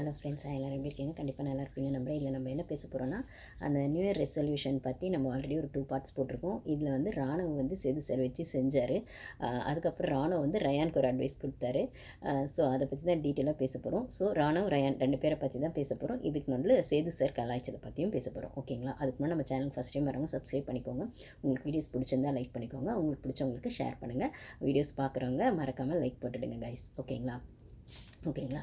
Hello friends எல்லோரும் எப்படி இருக்கீங்க? கண்டிப்பாக நல்லா இருப்பீங்க. நம்புறேன் இதில் நம்ம என்ன பேச போகிறோம்னா அந்த நியூ இயர் ரெசல்யூஷன் பற்றி நம்ம ஆல்ரெடி ஒரு டூ பார்ட்ஸ் போட்டிருக்கோம். இதில் வந்து ராணுவம் வந்து சேது சார் வச்சு செஞ்சார். அதுக்கப்புறம் ராணுவ வந்து ரயானுக்கு ஒரு அட்வைஸ் கொடுத்தாரு. ஸோ அதை பற்றி தான் டீட்டெயிலாக பேச போகிறோம் ஸோ ராணுவ ரயான் ரெண்டு பேரை பற்றி தான் பேச போகிறோம் இதுக்கு நல்ல சேது சார் கலாய்ச்சதை பற்றியும் பேச போகிறோம் ஓகேங்களா அதுக்கு முன்னாடி நம்ம சேனல் ஃபஸ்ட் டைம் வரவங்க சப்ஸ்கிரைப் பண்ணிக்கோங்க. உங்களுக்கு வீடியோஸ் பிடிச்சிருந்தா லைக் பண்ணிக்கோங்க. உங்களுக்கு பிடிச்சவங்களுக்கு ஷேர் பண்ணுங்கள் வீடியோஸ் பார்க்குறவங்க மறக்காமல் லைக் போட்டுடுங்க கைஸ் ஓகேங்களா ஓகேங்களா?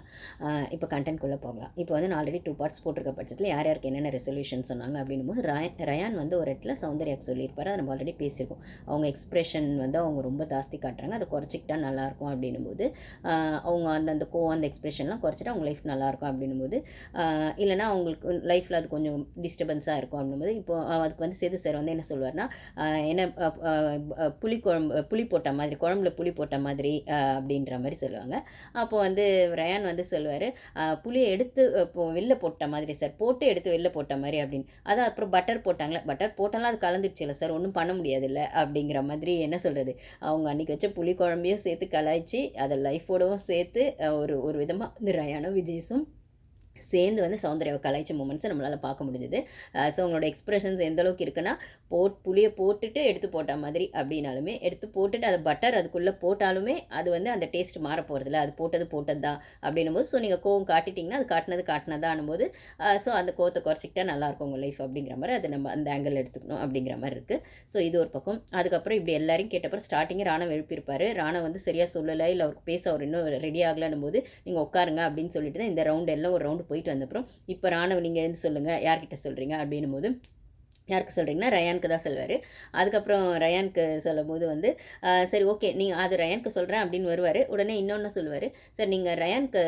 இப்போ கண்டென்ட்குள்ளே போகலாம். இப்போ வந்து நான் ஆல்ரெடி டூ பார்ட்ஸ் போட்டிருக்க பட்சத்தில் யார் யாருக்கு என்னென்ன ரெசல்யூஷன் சொன்னாங்க அப்படின்னும் போது ரய ரயான் வந்து ஒரு இடத்துல சௌந்தர்யாக்கு சொல்லியிருப்பாரு. அதை நம்ம ஆல்ரெடி பேசியிருக்கோம். அவங்க எக்ஸ்ப்ரெஷன் வந்து அவங்க ரொம்ப ஜாஸ்தி காட்டுறாங்க. அதை குறைச்சிக்கிட்டா நல்லாயிருக்கும் அப்படின்னும் போது அவங்க அந்த அந்த கோ அந்த எக்ஸ்ப்ரெஷன்லாம் குறைச்சிட்டா அவங்க லைஃப் நல்லாயிருக்கும் அப்படின்னும் போது இல்லைனா அவங்களுக்கு லைஃப்பில் அது கொஞ்சம் டிஸ்டர்பன்ஸாக இருக்கும் அப்படின்னும் போது இப்போ அதுக்கு வந்து சேது சார் வந்து என்ன சொல்லுவார்னா என்ன புளி குழம்பு புளி போட்ட மாதிரி குழம்புல புளி போட்ட மாதிரி அப்படின்ற மாதிரி சொல்லுவாங்க. அப்போ வந்து வந்து ரயான் வந்து சொல்லுவார் புளியை எடுத்து இப்போ வெளில போட்ட மாதிரி சார் போட்டு எடுத்து வெளில போட்ட மாதிரி அப்படின்னு. அதான் அப்புறம் பட்டர் போட்டாங்களே? பட்டர் போட்டாலும் அது கலந்துருச்சு இல்லை சார் ஒன்றும் பண்ண முடியாதுல்ல அப்படிங்கிற மாதிரி என்ன சொல்கிறது அவங்க அன்றைக்கி வச்ச புளி குழம்பையும் சேர்த்து கலாய்ச்சி அதை லைஃபோடவும் சேர்த்து ஒரு ஒரு விதமாக வந்து ரயானும் விஜய்ஸும் சேர்ந்து வந்து சௌந்தர்யாவை கலாய்ச்ச மூமெண்ட்ஸை நம்மளால் பார்க்க முடிஞ்சுது. ஸோ அவங்களோட எக்ஸ்ப்ரெஷன்ஸ் எந்தளவுக்கு இருக்குன்னா போட் புளியை போட்டுட்டு எடுத்து போட்ட மாதிரி அப்படின்னாலுமே எடுத்து போட்டுட்டு அதை பட்டர் அதுக்குள்ளே போட்டாலுமே அது வந்து அந்த டேஸ்ட் மாற போகிறதில்ல அது போட்டது போட்டது தான் அப்படின்னும் போது ஸோ நீங்கள் கோவம் காட்டிட்டிங்கன்னா அது காட்டினது காட்டினதானும் போது ஸோ அந்த கோவத்தை குறைச்சிக்கிட்டா நல்லாயிருக்கும் உங்கள் லைஃப் அப்படிங்கிற மாதிரி அதை நம்ம அந்த ஆங்கிள் எடுத்துக்கணும் அப்படிங்கிற மாதிரி இருக்குது ஸோ இது ஒரு பக்கம். அதுக்கப்புறம் இப்படி எல்லாரையும் கேட்டப்பறம் ஸ்டார்டிங்கே ராணம் எழுப்பியிருப்பார். ராணம் வந்து சரியாக சொல்லலை இல்லை அவருக்கு பேச அவர் இன்னும் ரெடி ஆகலன்னும் போது நீங்கள் உட்காருங்க அப்படின்னு சொல்லிட்டு தான் இந்த ரவுண்டு எல்லாம் ஒரு ரவுண்டு போயிட்டு வந்தப்புறம் இப்போ ராணவ நீங்கள் எழுந்து சொல்லுங்கள் யார்கிட்ட சொல்கிறீங்க அப்படின்னும் போது யாருக்கு சொல்கிறீங்கன்னா ரயானுக்கு தான் சொல்வார். அதுக்கப்புறம் ரயானுக்கு சொல்லும் போது வந்து சரி ஓகே நீங்கள் அது ரயானுக்கு சொல்கிறேன் அப்படின்னு வருவார். உடனே இன்னொன்று சொல்லுவார் சார் நீங்கள் ரயானுக்கு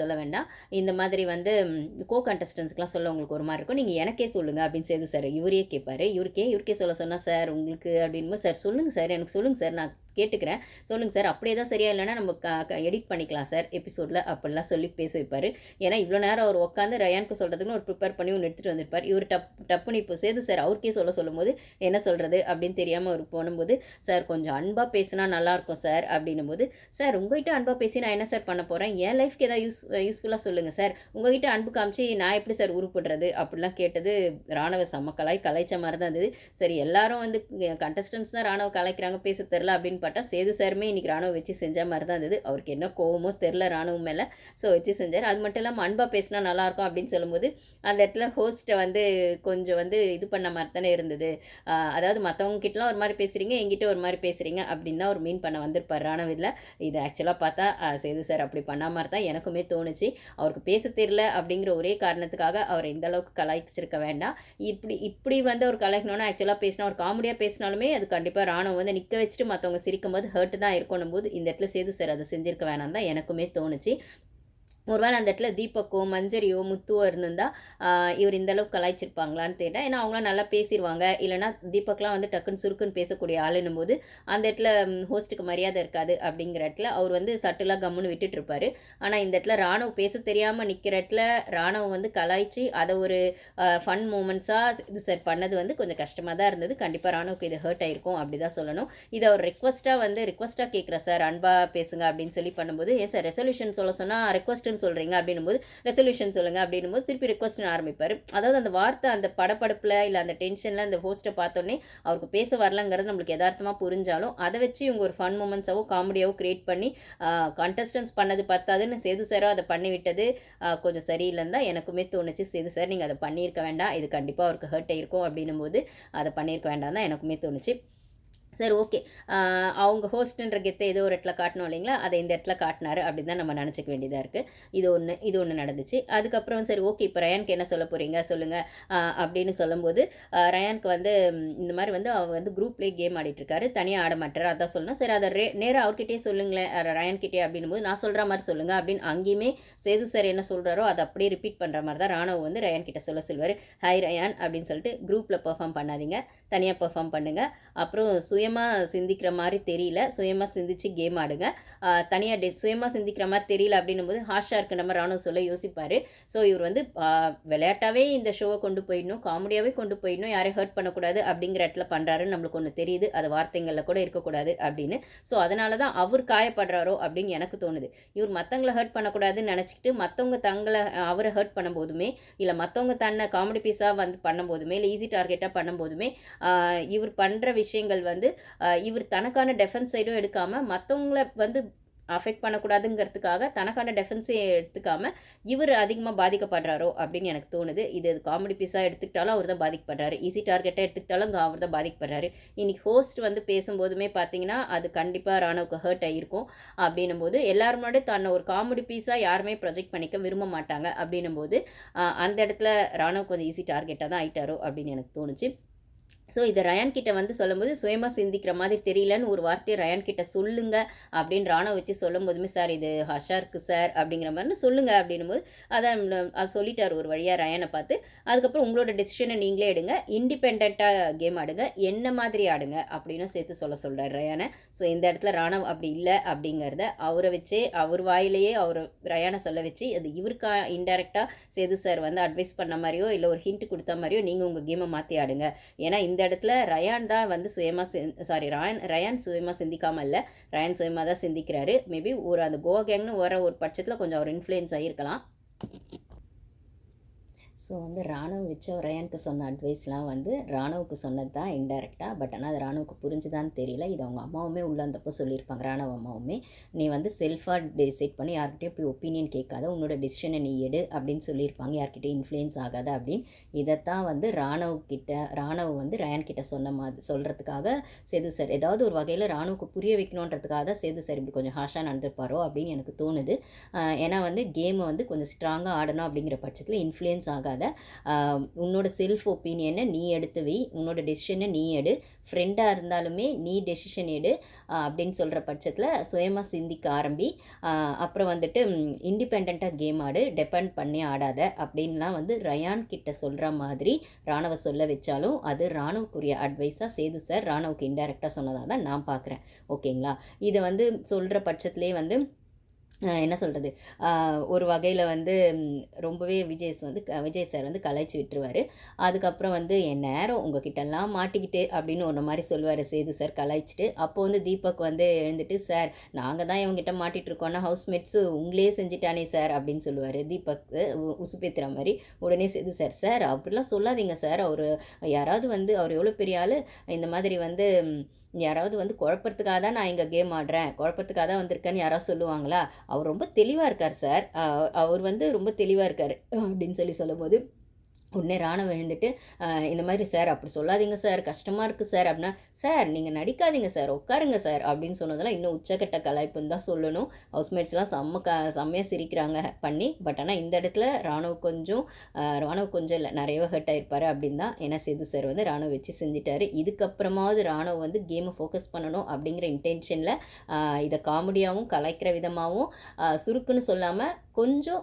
சொல்ல வேண்டாம். இந்த மாதிரி வந்து கோ கண்டஸ்டன்ஸ்க்குலாம் சொல்ல உங்களுக்கு ஒரு மாதிரி இருக்கும் நீங்கள் எனக்கே சொல்லுங்கள் அப்படின்னு சேது சார் இவரே கேட்பார் இவருக்கே இவருக்கே சொல்ல சொன்னால் சார் உங்களுக்கு அப்படின்போது சார் சொல்லுங்கள் சார். எனக்கு சொல்லுங்கள் சார். நான் கேட்டுக்கிறேன். சொல்லுங்கள் சார் அப்படியே தான் சரியா இல்லைன்னா நம்ம க எடிட் பண்ணிக்கலாம் சார் எபிசோடில் அப்படிலாம் சொல்லி பேச வைப்பார். ஏன்னா இவ்வளோ நேரம் அவர் உட்காந்து ரயானுக்கு சொல்கிறதுக்குன்னு ஒரு ப்ரிப்பேர் பண்ணி ஒன்று எடுத்துகிட்டு வந்திருப்பார். இவர் டப் டப்புன்னு இப்போ சேர்த்து சார் அவருக்கே சொல்ல சொல்லும்போது என்ன சொல்கிறது அப்படின்னு தெரியாமல் அவர் போனும்போது சார் கொஞ்சம் அன்பாக பேசினா நல்லாயிருக்கும் சார் அப்படின்னும் போது சார் உங்கள்கிட்ட அன்பாக பேசி நான் என்ன சார் பண்ண போகிறேன் என் லைஃப்க்கு ஏதாவது யூஸ் யூஸ்ஃபுல்லாக சொல்லுங்கள் சார். உங்ககிட்ட அன்பு காமிச்சு நான் எப்படி சார் உருப்படுறது? அப்படிலாம் கேட்டது ராணுவ சமக்கலாய் கலைச்ச மாதிரி தான் இருந்தது. சரி எல்லாரும் வந்து கண்டஸ்டன்ஸ் தான் ராணுவ கலைக்கிறாங்க பேச தெரில அப்படின்னு பார்த்தா சேது சாருமே இன்றைக்கி ராணுவம் வச்சு செஞ்ச மாதிரி தான் இருந்தது. அவருக்கு என்ன கோவமோ தெரில ராணுவம் மேலே. ஸோ வச்சு செஞ்சார். அது மட்டும் இல்லாமல் அன்பாக பேசினா நல்லாயிருக்கும் அப்படின்னு சொல்லும்போது அந்த இடத்துல ஹோஸ்ட்டை வந்து கொஞ்சம் வந்து இது பண்ண மாதிரி தானே இருந்தது. அதாவது மற்றவங்க கிட்டலாம் ஒரு மாதிரி பேசுகிறீங்க எங்கிட்ட ஒரு மாதிரி பேசுகிறீங்க அப்படின்னு தான் ஒரு மீன் பண்ண வந்திருப்பார் ராணுவத்தில் இது ஆக்சுவலாக பார்த்தா சேது சார் அப்படி பண்ண மாதிரி தான் எனக்குமே தோணுச்சு. அவருக்கு பேச தெரில அப்படிங்கிற ஒரே காரணத்துக்காக அவர் இந்த அளவுக்கு கலாய்ச்சிருக்க வேண்டாம். இப்படி இப்படி வந்து அவர் கலாய்க்கணும்னா ஆக்சுவலாக பேசினா ஒரு காமெடியாக பேசினாலுமே அது கண்டிப்பாக ராணுவம் வந்து நிற்க வச்சுட்டு மற்றவங்க சிரிக்கும் போது ஹர்ட் தான் இருக்கணும் போது இந்த இடத்துல சேது சார் அதை செஞ்சிருக்க வேணாம் தான் எனக்குமே தோணுச்சு. ஒருவேளை அந்த இடத்துல தீபக்கோ மஞ்சரியோ முத்துவோ இருந்திருந்தால் இவர் இந்தளவுக்கு கலாய்ச்சிருப்பாங்களான்னு தெரியல ஏன்னா அவங்களாம் நல்லா பேசிடுவாங்க இல்லைனா தீபக்லாம் வந்து டக்குன்னு சுருக்குன்னு பேசக்கூடிய ஆளுன்னும் போது அந்த இடத்துல ஹோஸ்ட்டுக்கு மரியாதை இருக்காது அப்படிங்கிற இடத்துல அவர் வந்து சட்டுலாக கம்முன்னு விட்டுட்டுருப்பாரு. ஆனால் இந்த இடத்துல ராணுவ பேச தெரியாமல் நிற்கிற இடத்துல ராணுவம் வந்து கலாய்ச்சி அதை ஒரு ஃபன் மூமெண்ட்ஸாக இது சார் பண்ணது வந்து கொஞ்சம் கஷ்டமாக தான் இருந்தது. கண்டிப்பாக ராணுவுக்கு இது ஹர்ட் ஆயிருக்கும் அப்படி தான் சொல்லணும். இதை அவர் ரிக்வஸ்ட்டாக வந்து ரிக்வஸ்ட்டாக கேட்குறேன் சார் அன்பாக பேசுங்க அப்படின்னு சொல்லி பண்ணும்போது ஏன் சார் ரெசல்யூஷன் சொல்ல சொன்னால் ரிக்வஸ்ட்டுன்னு சொல்கிறீங்க அப்படின்னும் போது ரெசல்யூஷன் சொல்லுங்கள் அப்படின்னும் போது திருப்பி ரிக்வஸ்ட்னு ஆரம்பிப்பார். அதாவது அந்த வார்த்தை அந்த படப்படப்பில் இல்லை அந்த டென்ஷனில் அந்த ஹோஸ்ட்டை பார்த்தோன்னே அவருக்கு பேச வரலங்கிறது நம்மளுக்கு எதார்த்தமாக புரிஞ்சாலும் அதை வச்சு இவங்க ஒரு ஃபன் மூமெண்ட்ஸாவோ காமெடியாவோ க்ரியேட் பண்ணி கண்டஸ்டன்ஸ் பண்ணது பத்தாதுன்னு சேது சாரோ அதை பண்ணி விட்டது கொஞ்சம் சரியில்லைன்னு தான் எனக்குமே தோணுச்சு. சேது சார் நீங்கள் அதை பண்ணியிருக்க வேண்டாம். இது கண்டிப்பாக அவருக்கு ஹர்ட் ஆயிருக்கும் அப்படின்னும் போது அதை பண்ணியிருக்க வேண்டாம் தான் எனக்குமே தோணுச்சு. சரி ஓகே அவங்க ஹோஸ்ட்டுன்ற கெத்தை ஏதோ ஒரு இடத்துல காட்டணும் இல்லைங்களா? அதை இந்த இடத்துல காட்டினாரு அப்படின்னு தான் நம்ம நினச்சிக்க வேண்டியதாக இருக்குது இது ஒன்று இது ஒன்று நடந்துச்சு. அதுக்கப்புறம் சரி ஓகே இப்போ ரயானுக்கு என்ன சொல்ல போகிறீங்க சொல்லுங்கள் அப்படின்னு சொல்லும்போது ரயானுக்கு வந்து இந்த மாதிரி வந்து அவர் வந்து குரூப்லேயே கேம் ஆடிட்டுருக்காரு தனியாக ஆட மாட்டார். அதான் சொல்லணும். சரி அதை ரே நேராக அவர்கிட்டயே சொல்லுங்களேன். ரயான்கிட்டே அப்படின்னும் போது நான் சொல்கிற மாதிரி சொல்லுங்கள் அப்படின்னு அங்கேயுமே சேது சார் என்ன சொல்கிறாரோ அதை அப்படியே ரிப்பீட் பண்ணுற மாதிரி தான் ராணுவ வந்து ரயான் கிட்ட சொல்ல சொல்வார் ஹாய் ரயான் அப்படின்னு சொல்லிட்டு குரூப்பில் பெர்ஃபார்ம் பண்ணாதீங்க. தனியாக பெர்ஃபார்ம் பண்ணுங்கள் அப்புறம் சுயமாக சிந்திக்கிற மாதிரி தெரியல. சுயமாக சிந்திச்சு கேம் ஆடுங்க. தனியாக டெ சுயமாக சிந்திக்கிற மாதிரி தெரியல அப்படின்னும் போது ஹாஷாக இருக்க நம்ம ராணுவ சொல்ல யோசிப்பார். ஸோ இவர் வந்து விளையாட்டாகவே இந்த ஷோவை கொண்டு போயிடணும் காமெடியாகவே கொண்டு போயிடணும் யாரையும் ஹர்ட் பண்ணக்கூடாது அப்படிங்கிற இடத்துல பண்ணுறாருன்னு நம்மளுக்கு ஒன்று தெரியுது. அது வார்த்தைங்களில் கூட இருக்கக்கூடாது அப்படின்னு. ஸோ அதனால தான் அவர் காயப்படுறாரோ அப்படின்னு எனக்கு தோணுது. இவர் மற்றவங்களை ஹர்ட் பண்ணக்கூடாதுன்னு நினச்சிக்கிட்டு மற்றவங்க தங்களை அவரை ஹர்ட் பண்ணும்போதுமே இல்லை மற்றவங்க தன்னை காமெடி பீஸாக வந்து பண்ணும்போதுமே இல்லை ஈஸி டார்கெட்டாக பண்ணும்போதுமே இவர் பண்ணுற விஷயங்கள் வந்து இவர் தனக்கான டெஃபென்ஸ் சைடும் எடுக்காமல் மற்றவங்கள வந்து அஃபெக்ட் பண்ணக்கூடாதுங்கிறதுக்காக தனக்கான டெஃபென்ஸே எடுத்துக்காமல் இவர் அதிகமாக பாதிக்கப்படுறாரோ அப்படின்னு எனக்கு தோணுது. இது காமெடி பீஸாக எடுத்துக்கிட்டாலும் அவர் தான் பாதிக்கப்படுறாரு ஈஸி டார்கெட்டாக எடுத்துக்கிட்டாலும் அவர் தான் பாதிக்கப்படுறாரு. இன்றைக்கி ஹோஸ்ட் வந்து பேசும்போதுமே பார்த்தீங்கன்னா அது கண்டிப்பாக ராணுவுக்கு ஹர்ட் ஆகிருக்கும் அப்படின்னும் போது எல்லாரும் தன்னை ஒரு காமெடி பீஸாக யாருமே ப்ரொஜெக்ட் பண்ணிக்க விரும்ப மாட்டாங்க. அப்படின்னும் போது அந்த இடத்துல ராணுவ கொஞ்சம் ஈஸி டார்கெட்டாக தான் ஆயிட்டாரோ அப்படின்னு எனக்கு தோணுச்சு. ஸோ இதை ரயான் கிட்ட வந்து சொல்லும்போது சுயமாக சிந்திக்கிற மாதிரி தெரியலன்னு ஒரு வார்த்தையை ரயான் கிட்ட சொல்லுங்க அப்படின்னு ராணா வச்சு சொல்லும் போதுமே சார் இது ஹஷா இருக்குது சார் அப்படிங்கிற மாதிரி சொல்லுங்க அப்படின்னும் போது அதை அது சொல்லிட்டார் ஒரு வழியாக ரயானை பார்த்து. அதுக்கப்புறம் உங்களோட டெசிஷனை நீங்களே எடுங்க. இண்டிபெண்ட்டாக கேம் ஆடுங்க. என்ன மாதிரி ஆடுங்க அப்படின்னு சேர்த்து சொல்ல சொல்கிறார் ரயானை. ஸோ இந்த இடத்துல ராணுவ அப்படி இல்லை அப்படிங்கிறத அவரை வச்சு அவர் வாயிலேயே அவர் ரயானை சொல்ல வச்சு அது இவருக்கா இன்டெரக்டாக சேது சார் வந்து அட்வைஸ் பண்ண மாதிரியோ இல்லை ஒரு ஹிண்ட் கொடுத்த மாதிரியோ நீங்கள் உங்கள் கேமை மாற்றி ஆடுங்க. ஏன்னா இந்த இந்த இடத்துல ரயான் தான் வந்து சுயமாக சிந் சாரி ரயான் ரயான் சுயமாக சிந்திக்காமல் இல்லை. ரயான் சுயமாக தான் சிந்திக்கிறாரு. மேபி ஒரு அந்த கோவா கேங்னு வர ஒரு பட்சத்தில் கொஞ்சம் அவர் இன்ஃப்ளூயன்ஸ் ஆகியிருக்கலாம் ஸோ வந்து ராணுவ வச்ச ரயானுக்கு சொன்ன அட்வைஸ்லாம் வந்து ராணுவுக்கு சொன்னது தான் இன்டெரக்டாக பட் ஆனால் அது ராணுவுக்கு புரிஞ்சுதான்னு தெரியல. இது அவங்க அம்மாவுமே உள்ள அந்தப்போ சொல்லியிருப்பாங்க ராணுவ அம்மாவுமே. நீ வந்து செல்ஃபாக டிசைட் பண்ணி யார்கிட்டயும் போய் ஒப்பீனியன் கேட்காத உன்னோட டிசிஷனை நீ எடு அப்படின்னு சொல்லியிருப்பாங்க. யார்கிட்டயும் இன்ஃப்ளூயன்ஸ் ஆகாத அப்படின்னு. இதைத்தான் வந்து ராணுவக்கிட்ட ராணுவ வந்து ரயான் கிட்ட சொன்ன மாதிரி சொல்கிறதுக்காக சேது சார் ஏதாவது ஒரு வகையில் ராணுவுக்கு புரிய வைக்கணுன்றதுக்காக தான் சேது சார் இப்படி கொஞ்சம் ஹாஷாக நடந்திருப்பாரோ அப்படின்னு எனக்கு தோணுது. ஏன்னா வந்து கேமை வந்து கொஞ்சம் ஸ்ட்ராங்காக ஆடணும் அப்படிங்கிற பட்சத்தில் இன்ஃப்ளூயன்ஸ் ஆகாது. ஆகாத உன்னோட செல்ஃப் ஒப்பீனியனை நீ எடுத்து வை. உன்னோட டெசிஷனை நீ எடு. ஃப்ரெண்டாக இருந்தாலுமே நீ டெசிஷன் எடு. அப்படின்னு சொல்கிற பட்சத்தில் சுயமாக சிந்திக்க ஆரம்பி. அப்புறம் வந்துட்டு இண்டிபெண்ட்டாக கேம் ஆடு. டெபெண்ட் பண்ணி ஆடாத. அப்படின்லாம் வந்து ரயான் கிட்ட சொல்கிற மாதிரி ராணுவ சொல்ல வச்சாலும் அது ராணுவக்குரிய அட்வைஸாக சேது சார் ராணுவுக்கு இன்டெரக்டாக சொன்னதாக தான் நான் பார்க்குறேன் ஓகேங்களா இதை வந்து சொல்கிற பட்சத்துலேயே வந்து என்ன சொல்கிறது ஒரு வகையில் வந்து ரொம்பவே விஜய்ஸ் வந்து விஜய் சார் வந்து கலாய்ச்சி விட்டுருவார். அதுக்கப்புறம் வந்து என் நேரம் உங்ககிட்டலாம் மாட்டிக்கிட்டு அப்படின்னு ஒன்று மாதிரி சொல்லுவார் சேது சார் கலாய்ச்சிட்டு. அப்போ வந்து தீபக் வந்து எழுந்துட்டு சார் நாங்கள் தான் இவங்ககிட்ட மாட்டிகிட்ருக்கோன்னா ஹவுஸ்மேட்ஸு உங்களே செஞ்சுட்டானே சார் அப்படின்னு சொல்லுவார் தீபக் உசுப்பேத்துற மாதிரி. உடனே சேது சார் சார் அப்படிலாம் சொல்லாதீங்க சார். அவர் யாராவது வந்து அவர் எவ்வளோ பெரிய ஆள். இந்த மாதிரி வந்து யாராவது வந்து குழப்பத்துக்காக தான் நான் இங்கே கேம் ஆடுறேன். குழப்பத்துக்காக தான் வந்திருக்கேன்னு யாராவது சொல்லுவாங்களா? அவர் ரொம்ப தெளிவாக இருக்கார் சார் அவர் வந்து ரொம்ப தெளிவாக இருக்கார் அப்படின்னு சொல்லி சொல்லும்போது உடனே ராணுவம் எழுந்துட்டு இந்த மாதிரி சார் அப்படி சொல்லாதீங்க சார் கஷ்டமாக இருக்குது சார் அப்படின்னா சார் நீங்கள் நடிக்காதீங்க சார் உட்காருங்க சார் அப்படின்னு சொன்னதெல்லாம் இன்னும் உச்சக்கட்ட கலாய்ப்புன்னு தான் சொல்லணும். ஹவுஸ்மேட்ஸ்லாம் செம்ம க செம்மையாக சிரிக்கிறாங்க பண்ணி பட் ஆனால் இந்த இடத்துல ராணுவ கொஞ்சம் ராணுவ கொஞ்சம் இல்லை நிறையவே ஹர்ட் ஆகிருப்பார் அப்படின்னு தான் ஏன்னா சேது சார் வந்து ராணுவ வச்சு செஞ்சுட்டாரு. இதுக்கப்புறமாவது ராணுவ வந்து கேமை ஃபோக்கஸ் பண்ணணும் அப்படிங்கிற இன்டென்ஷனில் இதை காமெடியாகவும் கலாய்க்கிற விதமாகவும் சுருக்குன்னு சொல்லாமல் கொஞ்சம்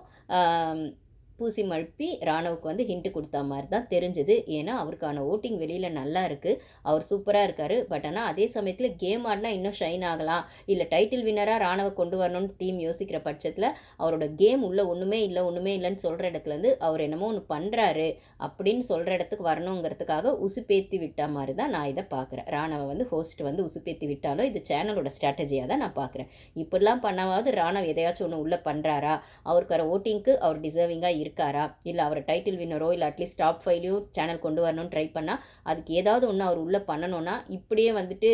பூசி மழுப்பி ராணுவுக்கு வந்து ஹிண்ட்டு கொடுத்த மாதிரி தான் தெரிஞ்சுது. ஏன்னா அவருக்கான ஓட்டிங் வெளியில் நல்லா இருக்குது அவர் சூப்பராக இருக்கார். பட் ஆனால் அதே சமயத்தில் கேம் ஆடினா இன்னும் ஷைன் ஆகலாம். இல்லை டைட்டில் வின்னராக ராணுவ கொண்டு வரணும்னு டீம் யோசிக்கிற பட்சத்தில் அவரோட கேம் உள்ளே ஒன்றுமே இல்லை ஒன்றுமே இல்லைன்னு சொல்கிற இடத்துலேருந்து அவர் என்னமோ ஒன்று பண்ணுறாரு அப்படின்னு சொல்கிற இடத்துக்கு வரணுங்கிறதுக்காக உசுப்பேத்தி விட்ட மாதிரி தான் நான் இதை பார்க்குறேன் ராணுவ வந்து ஹோஸ்ட் வந்து உசுப்பேத்தி விட்டாலும் இது சேனலோட ஸ்ட்ராட்டஜியாக தான் நான் பார்க்குறேன் இப்படிலாம் பண்ணாவது ராணுவ எதையாச்சும் ஒன்று உள்ளே பண்ணுறாரா அவருக்கார ஓட்டிங்க்கு அவர் டிசர்விங்காக இருக்காரா? இல்லை அவர் டைட்டில் வின்னரோ இல்லை அட்லீஸ்ட் டாப் ஃபைவ்லையும் சேனல் கொண்டு வரணும்னு ட்ரை பண்ணால் அதுக்கு ஏதாவது ஒன்று அவர் உள்ளே பண்ணணும்னா இப்படியே வந்துட்டு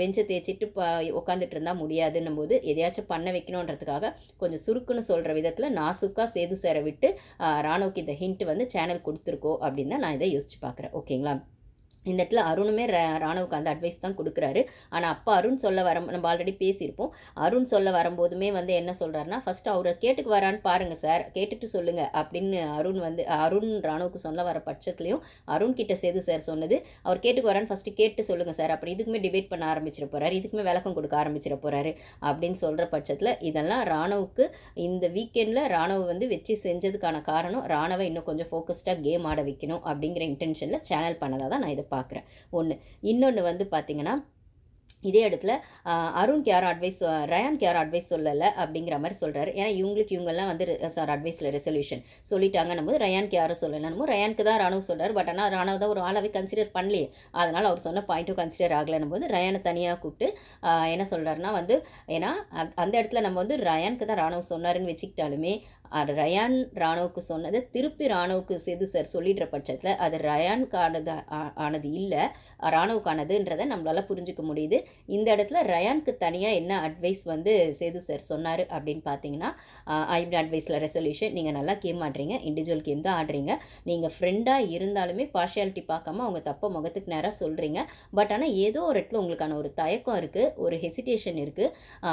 பெஞ்சை தேய்ச்சிட்டு உட்காந்துட்டு இருந்தால் முடியாதுன்னும் போது எதையாச்சும் பண்ண வைக்கணுன்றதுக்காக கொஞ்சம் சுருக்குன்னு சொல்கிற விதத்தில் நாசுக்காக சேது சேர விட்டு ராணுவுக்கு இந்த ஹிண்ட் வந்து சேனல் கொடுத்துருக்கோ அப்படின்னு தான் நான் இதை யோசிச்சு பார்க்குறேன். ஓகேங்களா இந்த இடத்துல அருணுமே ராணுவுக்கு அந்த அட்வைஸ் தான் கொடுக்குறாரு. ஆனால் அப்போ அருண் சொல்ல வர நம்ம ஆல்ரெடி பேசியிருப்போம். அருண் சொல்ல வரும்போதுமே வந்து என்ன சொல்கிறாருன்னா ஃபஸ்ட்டு அவரை கேட்டுக்கு வரான்னு பாருங்கள் சார் கேட்டுட்டு சொல்லுங்கள் அப்படின்னு அருண் வந்து அருண் ராணுவுக்கு சொல்ல வர பட்சத்துலையும் அருண் கிட்ட சேது சார் சொன்னது. அவர் கேட்டுக்கு வரான்னு ஃபஸ்ட்டு கேட்டு சொல்லுங்கள் சார் அப்புறம் இதுக்குமே டிபேட் பண்ண ஆரம்பிச்சிட போகிறாரு இதுக்குமே விளக்கம் கொடுக்க ஆரம்பிச்சிட போகிறாரு அப்படின்னு சொல்கிற பட்சத்தில் இதெல்லாம் ராணுவுக்கு இந்த வீக்கெண்டில் ராணுவ வந்து வச்சு செஞ்சதுக்கான காரணம். ராணுவ இன்னும் கொஞ்சம் ஃபோக்கஸ்டாக கேம் ஆட வைக்கணும் அப்படிங்கிற இன்டென்ஷனில் சேனல் பண்ணதாக தான் நான் இதை பார்க்குறேன். ஒன்று இன்னொன்று வந்து பார்த்திங்கன்னா இதே இடத்துல Arun care advice Rayan care advice சொல்லலை அப்படிங்கிற மாதிரி சொல்கிறாரு ஏன்னா இவங்களுக்கு இவங்கெல்லாம் வந்து சார் அட்வைஸில் ரெசல்யூஷன் சொல்லிட்டாங்கன்னும் போது ரயான் யாரும் சொல்லலைன்னு ரயானுக்கு தான் ராணுவ சொல்கிறார் பட் ஆனால் ராணுவ தான் ஒரு ஆளாவே கன்சிடர் பண்ணலையே. அதனால் அவர் சொன்ன பாயிண்ட்டும் கன்சிடர் ஆகலைன்னும் போது ரயானை தனியாக கூப்பிட்டு என்ன சொல்கிறாருன்னா வந்து ஏன்னா அந்த- அந்த இடத்துல நம்ம வந்து ரயானுக்கு தான் ராணுவ சொன்னாருன்னு வச்சுக்கிட்டாலுமே ரயான் ராணுவுக்கு சொன்னதை திருப்பி ராணுவுக்கு சேது சார் சொல்லிடுற பட்சத்தில் அது ரயானுக்கானது ஆ- ஆனது இல்லை. ராணுவுக்கானதுன்றதை நம்மளால் புரிஞ்சுக்க முடியுது. இந்த இடத்துல ரயானுக்கு தனியாக என்ன அட்வைஸ் வந்து சேது சார் சொன்னார் அப்படின்னு பார்த்தீங்கன்னா ஐப்டி அட்வைஸில் ரெசல்யூஷன் நீங்கள் நல்லா கேம் ஆடுறீங்க இண்டிவிஜுவல் கேம் தான் ஆடுறீங்க. நீங்கள் ஃப்ரெண்டாக இருந்தாலுமே பார்ஷியாலிட்டி பார்க்காம அவங்க தப்பை முகத்துக்கு நேராக சொல்கிறீங்க பட் ஆனால் ஏதோ ஒரு இடத்துல உங்களுக்கான ஒரு தயக்கம் இருக்குது ஒரு ஹெசிடேஷன் இருக்குது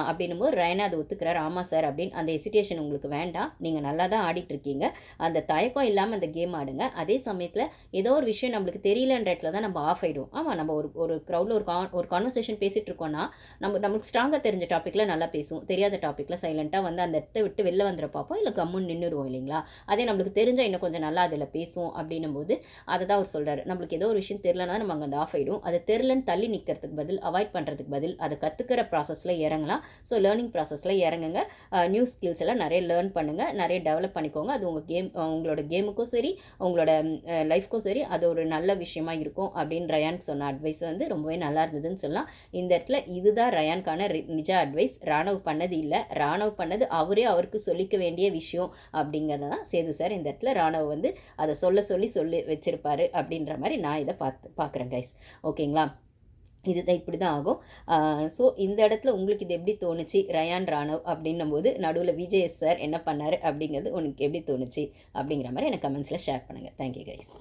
அப்படின்னும் போது ரயனா அதை ஒத்துக்கிறார். ஆமாம் சார் அப்படின்னு அந்த ஹெசிடேஷன் உங்களுக்கு வேண்டாம். நீங்கள் நல்லா தான் ஆடிட்டுருக்கீங்க. அந்த தயக்கம் இல்லாமல் அந்த கேம் ஆடுங்க. அதே சமயத்தில் ஏதோ ஒரு விஷயம் நம்மளுக்கு தெரியலன்ற இடத்துல தான் நம்ம ஆஃப் ஆகிடும் ஆமாம் நம்ம ஒரு ஒரு க்ரௌடில் ஒரு கான் ஒரு கான்வர்சேஷன் பேசிகிட்டு இருக்கோம்னா நம்ம நமக்கு ஸ்ட்ராங்காக தெரிஞ்ச டாப்பிக்கில் நல்லா பேசுவோம். தெரியாத டாப்பிக்கில் சைலண்ட்டாக வந்து அந்த இடத்த விட்டு வெளில வந்துட பார்ப்போம். இல்லை கம்முன்னு நின்றுடுவோம் இல்லைங்களா? அதே நம்மளுக்கு தெரிஞ்சால் இன்னும் கொஞ்சம் நல்லா அதில் பேசுவோம் அப்படின்னும் போது அதை தான் அவர் சொல்கிறார் நம்மளுக்கு ஏதோ ஒரு விஷயம் தெரிலனா நம்ம அங்கே அந்த ஆஃப் ஆகிடும் அது தெரிலன்னு தள்ளி நிற்கிறதுக்கு பதில் அவாய்ட் பண்ணுறதுக்கு பதில் அதை கற்றுக்கிற ப்ராசஸில் இறங்கலாம். ஸோ லேர்னிங் ப்ராசஸில் இறங்குங்க. நியூ ஸ்கில்ஸ் எல்லாம் நிறைய லேர்ன் பண்ணுங்கள் நிறைய டெவலப் பண்ணிக்கோங்க. அது உங்கள் கேம் உங்களோட கேமுக்கும் சரி உங்களோட லைஃப்க்கும் சரி அது ஒரு நல்ல விஷயமா இருக்கும் அப்படின்னு ரயான் சொன்ன அட்வைஸ் வந்து ரொம்பவே நல்லா இருந்ததுன்னு சொல்லலாம். இந்த இடத்துல இதுதான் ரயான்கான ரி- நிஜ அட்வைஸ் ராணுவ பண்ணது இல்லை. ராணுவ பண்ணது அவரே அவருக்கு சொல்லிக்க வேண்டிய விஷயம் அப்படிங்கிறத தான் சேது சார் இந்த இடத்துல ராணுவ வந்து அதை சொல்ல சொல்லி சொல்லி வச்சிருப்பாரு அப்படின்ற மாதிரி நான் இதை பார்த்து பார்க்குறேன் கைஸ் ஓகேங்களா இது தான் இப்படி தான் ஆகும் ஸோ இந்த இடத்துல உங்களுக்கு இது எப்படி தோணுச்சு? ரயான் ராணவ் அப்படின்னும் போது நடுவில் விஜய் சார் என்ன பண்ணார் அப்படிங்கிறது உனக்கு எப்படி தோணுச்சு? அப்படிங்கிற மாதிரி எனக்கு கமெண்ட்ஸில் ஷேர் பண்ணுங்கள் தேங்க்யூ கைஸ்